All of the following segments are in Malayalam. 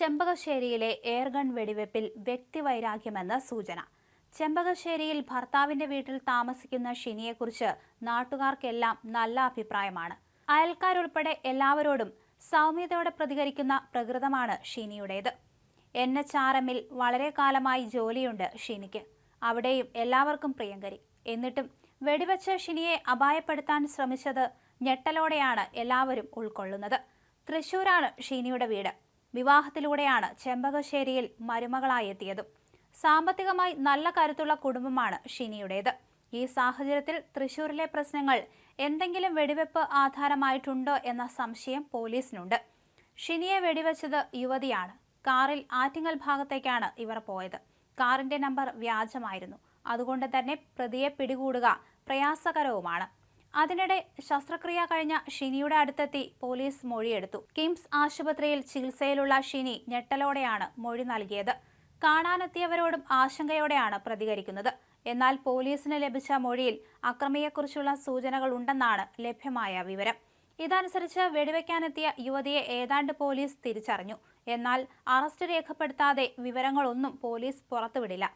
ചെമ്പകശ്ശേരിയിലെ എയർഗൺ വെടിവെപ്പിൽ വ്യക്തിവൈരാഗ്യമെന്ന് സൂചന. ചെമ്പകശ്ശേരിയിൽ ഭർത്താവിന്റെ വീട്ടിൽ താമസിക്കുന്ന ഷിനിയെക്കുറിച്ച് നാട്ടുകാർക്കെല്ലാം നല്ല അഭിപ്രായമാണ്. അയൽക്കാരുൾപ്പെടെ എല്ലാവരോടും സൗമ്യതയോടെ പ്രതികരിക്കുന്ന പ്രകൃതമാണ് ഷിനിയുടേത്. എൻ എച്ച് ആർ എമ്മിൽ വളരെ കാലമായി ജോലിയുണ്ട് ഷിനിക്ക്. അവിടെയും എല്ലാവർക്കും പ്രിയങ്കരി. എന്നിട്ടും വെടിവെച്ച ഷിനിയെ അപായപ്പെടുത്താൻ ശ്രമിച്ചത് ഞെട്ടലോടെയാണ് എല്ലാവരും ഉൾക്കൊള്ളുന്നത്. തൃശൂരാണ് ഷീനിയുടെ വീട്. വിവാഹത്തിലൂടെയാണ് ചെമ്പകശ്ശേരിയിൽ മരുമകളായി എത്തിയതും സാമ്പത്തികമായി നല്ല കരുത്തുള്ള കുടുംബമാണ് ഷിനിയുടേത്. ഈ സാഹചര്യത്തിൽ തൃശൂരിലെ പ്രശ്നങ്ങൾ എന്തെങ്കിലും വെടിവെപ്പ് ആധാരമായിട്ടുണ്ടോ എന്ന സംശയം പോലീസിനുണ്ട്. ഷിനിയെ വെടിവെച്ചത് യുവതിയാണ്. കാറിൽ ആറ്റിങ്ങൽ ഭാഗത്തേക്കാണ് ഇവർ പോയത്. കാറിന്റെ നമ്പർ വ്യാജമായിരുന്നു. അതുകൊണ്ട് തന്നെ പ്രതിയെ പിടികൂടുക പ്രയാസകരവുമാണ്. അതിനിടെ ശസ്ത്രക്രിയ കഴിഞ്ഞ ഷിനിയുടെ അടുത്തെത്തി പോലീസ് മൊഴിയെടുത്തു. കിംസ് ആശുപത്രിയിൽ ചികിത്സയിലുള്ള ഷിനി ഞെട്ടലോടെയാണ് മൊഴി നൽകിയത്. കാണാനെത്തിയവരോടും ആശങ്കയോടെയാണ് പ്രതികരിക്കുന്നത്. എന്നാൽ പോലീസിന് ലഭിച്ച മൊഴിയിൽ അക്രമിയെക്കുറിച്ചുള്ള സൂചനകൾ ഉണ്ടെന്നാണ് ലഭ്യമായ വിവരം. ഇതനുസരിച്ച് വെടിവെക്കാനെത്തിയ യുവതിയെ ഏതാണ്ട് പോലീസ് തിരിച്ചറിഞ്ഞു. എന്നാൽ അറസ്റ്റ് രേഖപ്പെടുത്താതെ വിവരങ്ങളൊന്നും പോലീസ് പുറത്തുവിടില്ല.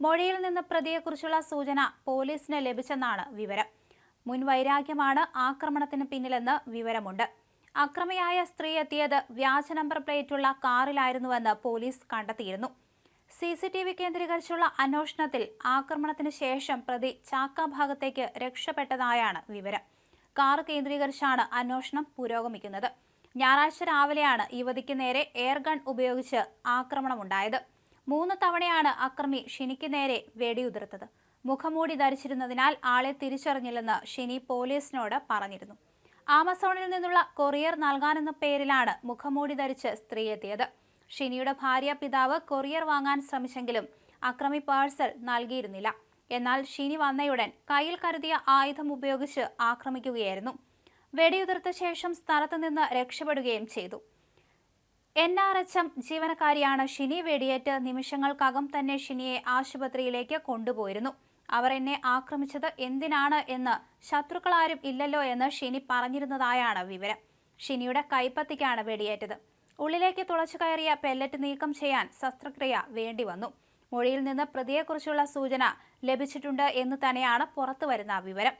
മൊഴിയിൽ നിന്ന് പ്രതിയെക്കുറിച്ചുള്ള സൂചന പോലീസിന് ലഭിച്ചെന്നാണ് വിവരം. മുൻ വൈരാഗ്യമാണ് ആക്രമണത്തിന് പിന്നിലെന്ന് വിവരമുണ്ട്. അക്രമിയായ സ്ത്രീ എത്തിയത് വ്യാജ നമ്പർ പ്ലേറ്റുള്ള കാറിലായിരുന്നുവെന്ന് പോലീസ് കണ്ടെത്തിയിരുന്നു. സി സി ടി വി കേന്ദ്രീകരിച്ചുള്ള അന്വേഷണത്തിൽ ആക്രമണത്തിന് ശേഷം പ്രതി ചാക്ക ഭാഗത്തേക്ക് രക്ഷപ്പെട്ടതായാണ് വിവരം. കാർ കേന്ദ്രീകരിച്ചാണ് അന്വേഷണം പുരോഗമിക്കുന്നത്. ഞായറാഴ്ച രാവിലെയാണ് യുവതിക്ക് നേരെ എയർഗൺ ഉപയോഗിച്ച് ആക്രമണമുണ്ടായത്. മൂന്ന് തവണയാണ് അക്രമി ഷിനിക്ക് നേരെ വെടിയുതിർത്തത്. മുഖമൂടി ധരിച്ചിരുന്നതിനാൽ ആളെ തിരിച്ചറിഞ്ഞില്ലെന്ന് ഷിനി പോലീസിനോട് പറഞ്ഞിരുന്നു. ആമസോണിൽ നിന്നുള്ള കൊറിയർ നൽകാനെന്ന പേരിലാണ് മുഖമൂടി ധരിച്ച് സ്ത്രീ എത്തിയത് ഷിനിയുടെ ഭാര്യ പിതാവ് കൊറിയർ വാങ്ങാൻ ശ്രമിച്ചെങ്കിലും അക്രമി പാഴ്സൽ നൽകിയിരുന്നില്ല. എന്നാൽ ഷിനി വന്നയുടൻ കയ്യിൽ കരുതിയ ആയുധം ഉപയോഗിച്ച് ആക്രമിക്കുകയായിരുന്നു. വെടിയുതിർത്ത ശേഷം സ്ഥലത്ത് നിന്ന് രക്ഷപ്പെടുകയും ചെയ്തു. എൻ ആർ എച്ച് എം ജീവനക്കാരിയാണ് ഷിനി വെടിയേറ്റ് നിമിഷങ്ങൾക്കകം തന്നെ ഷിനിയെ ആശുപത്രിയിലേക്ക് കൊണ്ടുപോയിരുന്നു. അവർ എന്നെ ആക്രമിച്ചത് എന്തിനാണ് എന്ന് ശത്രുക്കളാരും ഇല്ലല്ലോ എന്ന് ഷിനി പറഞ്ഞിരുന്നതായാണ് വിവരം. ഷിനിയുടെ കൈപ്പത്തിക്കാണ് വെടിയേറ്റത്. ഉള്ളിലേക്ക് തുളച്ചു കയറിയ പെല്ലറ്റ് നീക്കം ചെയ്യാൻ ശസ്ത്രക്രിയ വേണ്ടി വന്നു. മൊഴിയിൽ നിന്ന് പ്രതിയെക്കുറിച്ചുള്ള സൂചന ലഭിച്ചിട്ടുണ്ട് എന്ന് തന്നെയാണ് പുറത്തു വരുന്ന വിവരം.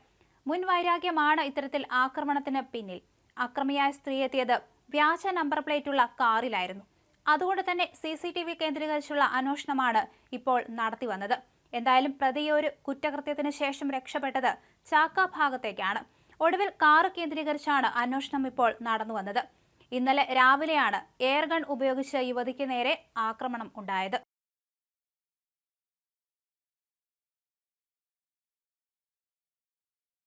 മുൻ വൈരാഗ്യമാണ് ഇത്തരത്തിൽ ആക്രമണത്തിന് പിന്നിൽ. അക്രമിയായ സ്ത്രീ എത്തിയത് വ്യാജ നമ്പർ പ്ലേറ്റുള്ള കാറിലായിരുന്നു. അതുകൊണ്ട് തന്നെ സി സി ടി വി കേന്ദ്രീകരിച്ചുള്ള അന്വേഷണമാണ് ഇപ്പോൾ നടത്തി വന്നത്. എന്തായാലും പ്രതിയൊരു കുറ്റകൃത്യത്തിന് ശേഷം രക്ഷപ്പെട്ടത് ചാക്ക ഭാഗത്തേക്കാണ്. ഒടുവിൽ കാറ് കേന്ദ്രീകരിച്ചാണ് അന്വേഷണം ഇപ്പോൾ നടന്നു വന്നത്. ഇന്നലെ രാവിലെയാണ് എയർഗൺ ഉപയോഗിച്ച് യുവതിക്ക് നേരെ ആക്രമണം ഉണ്ടായത്.